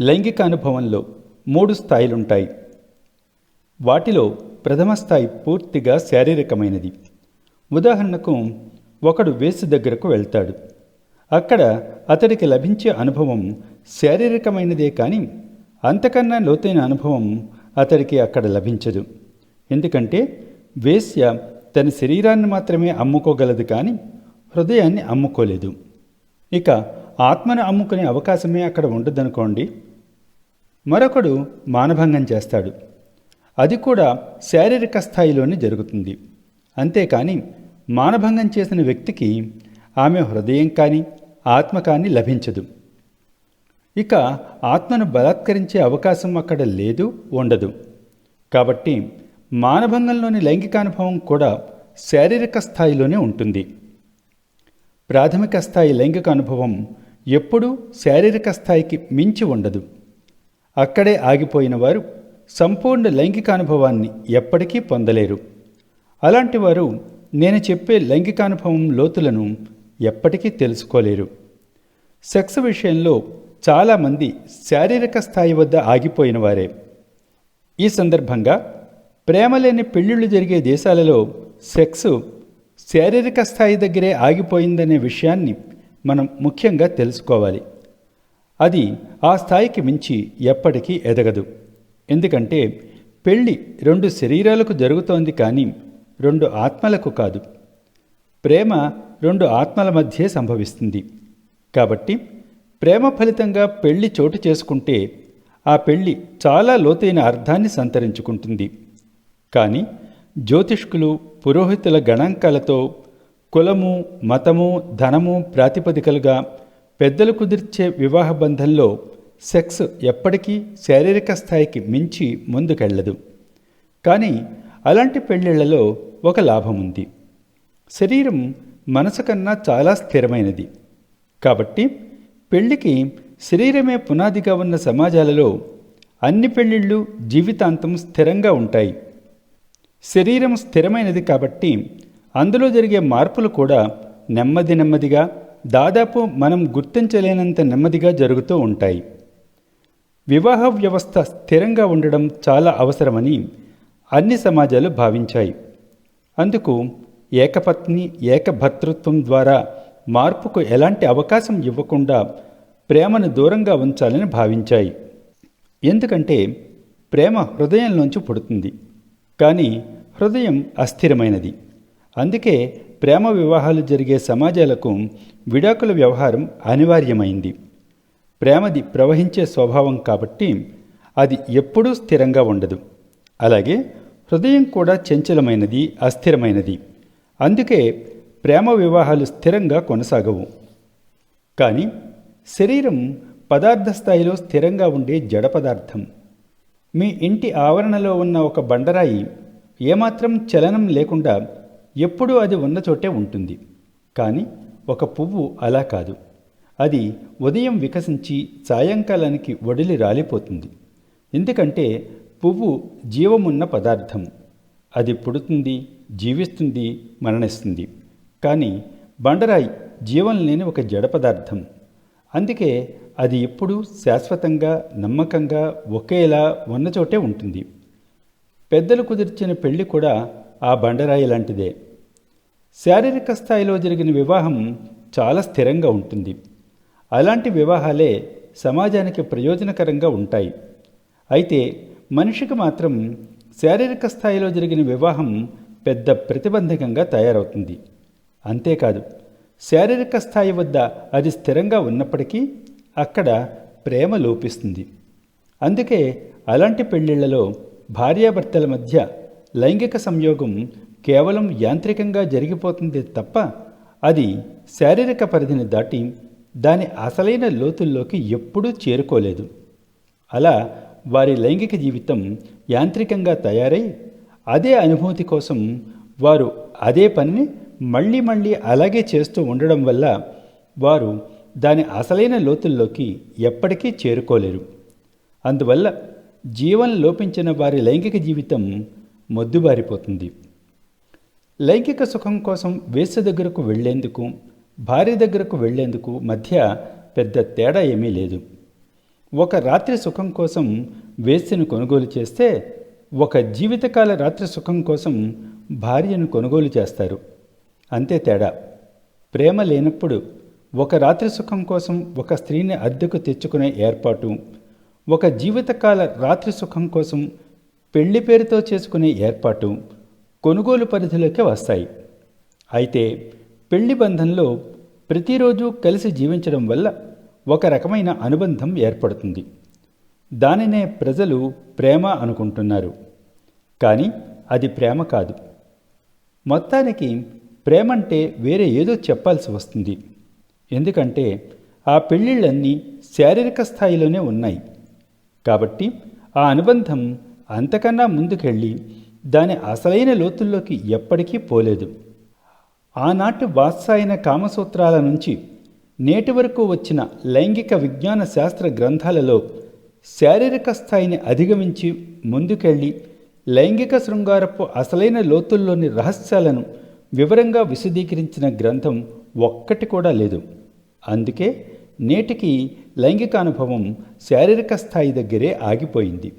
లైంగిక అనుభవంలో మూడు స్థాయిలుంటాయి. వాటిలో ప్రథమ స్థాయి పూర్తిగా శారీరకమైనది. ఉదాహరణకు ఒకడు వేసు దగ్గరకు వెళ్తాడు. అక్కడ అతడికి లభించే అనుభవం శారీరకమైనదే కానీ అంతకన్నా లోతైన అనుభవం అతడికి అక్కడ లభించదు. ఎందుకంటే వేశ్య తన శరీరాన్ని మాత్రమే అమ్ముకోగలదు కానీ హృదయాన్ని అమ్ముకోలేదు. ఇక ఆత్మను అమ్ముకునే అవకాశమే అక్కడ ఉండదనుకోండి. మరొకడు మానభంగం చేస్తాడు. అది కూడా శారీరక స్థాయిలోనే జరుగుతుంది. అంతేకాని మానభంగం చేసిన వ్యక్తికి ఆమె హృదయం కానీ ఆత్మ కానీ లభించదు. ఇక ఆత్మను బలాత్కరించే అవకాశం అక్కడ లేదు ఉండదు. కాబట్టి మానభంగంలోని లైంగికానుభవం కూడా శారీరక స్థాయిలోనే ఉంటుంది. ప్రాథమిక స్థాయి లైంగిక అనుభవం ఎప్పుడూ శారీరక స్థాయికి మించి ఉండదు. అక్కడే ఆగిపోయిన వారు సంపూర్ణ లైంగిక అనుభవాన్ని ఎప్పటికీ పొందలేరు. అలాంటి వారు నేను చెప్పే లైంగికానుభవం లోతులను ఎప్పటికీ తెలుసుకోలేరు. సెక్స్ విషయంలో చాలామంది శారీరక స్థాయి వద్ద ఆగిపోయిన వారే. ఈ సందర్భంగా ప్రేమ లేని పెళ్ళిళ్ళు జరిగే దేశాలలో సెక్స్ శారీరక స్థాయి దగ్గరే ఆగిపోయిందనే విషయాన్ని మనం ముఖ్యంగా తెలుసుకోవాలి. అది ఆ స్థాయికి మించి ఎప్పటికీ ఎదగదు. ఎందుకంటే పెళ్ళి రెండు శరీరాలకు జరుగుతోంది కానీ రెండు ఆత్మలకు కాదు. ప్రేమ రెండు ఆత్మల మధ్యే సంభవిస్తుంది. కాబట్టి ప్రేమ ఫలితంగా పెళ్ళి చోటు చేసుకుంటే ఆ పెళ్ళి చాలా లోతైన అర్థాన్ని సంతరించుకుంటుంది. కానీ జ్యోతిష్కులు పురోహితుల గణాంకాలతో కులము మతము ధనము ప్రాతిపదికలుగా పెద్దలు కుదిర్చే వివాహ బంధంలో సెక్స్ ఎప్పటికీ శారీరక స్థాయికి మించి ముందుకెళ్ళదు కానీ అలాంటి పెళ్ళిళ్ళలో ఒక లాభం ఉంది శరీరం మనసు కన్నా చాలా స్థిరమైనది. కాబట్టి పెళ్ళికి శరీరమే పునాదిగా ఉన్న సమాజాలలో అన్ని పెళ్ళిళ్ళు జీవితాంతం స్థిరంగా ఉంటాయి. శరీరం స్థిరమైనది కాబట్టి అందులో జరిగే మార్పులు కూడా నెమ్మది నెమ్మదిగా దాదాపు మనం గుర్తించలేనంత నెమ్మదిగా జరుగుతూ ఉంటాయి. వివాహ వ్యవస్థ స్థిరంగా ఉండడం చాలా అవసరమని అన్ని సమాజాలు భావించాయి. అందుకు ఏకపత్ని ఏకభర్తృత్వం ద్వారా మార్పుకు ఎలాంటి అవకాశం ఇవ్వకుండా ప్రేమను దూరంగా ఉంచాలని భావించాయి. ఎందుకంటే ప్రేమ హృదయంలోంచి పుడుతుంది. కానీ హృదయం అస్థిరమైనది. అందుకే ప్రేమ వివాహాలు జరిగే సమాజాలకు విడాకుల వ్యవహారం అనివార్యమైంది. ప్రేమది ప్రవహించే స్వభావం కాబట్టి అది ఎప్పుడూ స్థిరంగా ఉండదు. అలాగే హృదయం కూడా చంచలమైనది అస్థిరమైనది. అందుకే ప్రేమ వివాహాలు స్థిరంగా కొనసాగవు. కానీ శరీరం పదార్థ స్థాయిలో స్థిరంగా ఉండే జడ పదార్థం. మీ ఇంటి ఆవరణలో ఉన్న ఒక బండరాయి ఏమాత్రం చలనం లేకుండా ఎప్పుడూ అది ఉన్న చోటే ఉంటుంది. కానీ ఒక పువ్వు అలా కాదు. అది ఉదయం వికసించి సాయంకాలానికి వడిలి రాలిపోతుంది. ఎందుకంటే పువ్వు జీవమున్న పదార్థం. అది పుడుతుంది జీవిస్తుంది మరణిస్తుంది. కానీ బండరాయి జీవం లేని ఒక జడ పదార్థం. అందుకే అది ఎప్పుడూ శాశ్వతంగా నమ్మకంగా ఒకేలా ఉన్న చోటే ఉంటుంది. పెద్దలు కుదిర్చిన పెళ్ళి కూడా ఆ బండరాయి లాంటిదే. శారీరక స్థాయిలో జరిగిన వివాహం చాలా స్థిరంగా ఉంటుంది. అలాంటి వివాహాలే సమాజానికి ప్రయోజనకరంగా ఉంటాయి. అయితే మనిషికి మాత్రం శారీరక స్థాయిలో జరిగిన వివాహం పెద్ద ప్రతిబంధకంగా తయారవుతుంది. అంతేకాదు శారీరక స్థాయి వద్ద అది స్థిరంగా ఉన్నప్పటికీ అక్కడ ప్రేమ లోపిస్తుంది. అందుకే అలాంటి పెళ్ళిళ్ళలో భార్యాభర్తల మధ్య లైంగిక సంయోగం కేవలం యాంత్రికంగా జరిగిపోతుంది తప్ప అది శారీరక పరిధిని దాటి దాని అసలైన లోతుల్లోకి ఎప్పుడూ చేరుకోలేదు. అలా వారి లైంగిక జీవితం యాంత్రికంగా తయారై అదే అనుభూతి కోసం వారు అదే పనిని మళ్ళీ మళ్ళీ అలాగే చేస్తూ ఉండడం వల్ల వారు దాని అసలైన లోతుల్లోకి ఎప్పటికీ చేరుకోలేరు. అందువల్ల జీవన లోపించిన వారి లైంగిక జీవితం మొద్దుబారిపోతుంది. లైంగిక సుఖం కోసం వేస దగ్గరకు వెళ్ళేందుకు భార్య దగ్గరకు వెళ్ళేందుకు మధ్య పెద్ద తేడా ఏమీ లేదు. ఒక రాత్రి సుఖం కోసం వేశ్యను కొనుగోలు చేస్తే ఒక జీవితకాల రాత్రి సుఖం కోసం భార్యను కొనుగోలు చేస్తారు. అంతే తేడా. ప్రేమ లేనప్పుడు ఒక రాత్రి సుఖం కోసం ఒక స్త్రీని అద్దెకు తెచ్చుకునే ఏర్పాటు ఒక జీవితకాల రాత్రి సుఖం కోసం పెళ్ళి పేరుతో చేసుకునే ఏర్పాటు కొనుగోలు పరిధిలోకి వస్తాయి. అయితే పెళ్ళి బంధంలో ప్రతిరోజు కలిసి జీవించడం వల్ల ఒక రకమైన అనుబంధం ఏర్పడుతుంది. దానినే ప్రజలు ప్రేమ అనుకుంటున్నారు. కానీ అది ప్రేమ కాదు. మొత్తానికి ప్రేమంటే వేరే ఏదో చెప్పాల్సి వస్తుంది. ఎందుకంటే ఆ పెళ్ళిళ్ళన్నీ శారీరక స్థాయిలోనే ఉన్నాయి. కాబట్టి ఆ అనుబంధం అంతకన్నా ముందుకెళ్ళి దాని అసలైన లోతుల్లోకి ఎప్పటికీ పోలేదు. ఆనాటి వాత్సాయన కామసూత్రాల నుంచి నేటి వరకు వచ్చిన లైంగిక విజ్ఞాన శాస్త్ర గ్రంథాలలో శారీరక స్థాయిని అధిగమించి ముందుకెళ్ళి లైంగిక శృంగారపు అసలైన లోతుల్లోని రహస్యాలను వివరంగా విశదీకరించిన గ్రంథం ఒక్కటి కూడా లేదు. అందుకే నేటికి లైంగిక అనుభవం శారీరక స్థాయి దగ్గరే ఆగిపోయింది.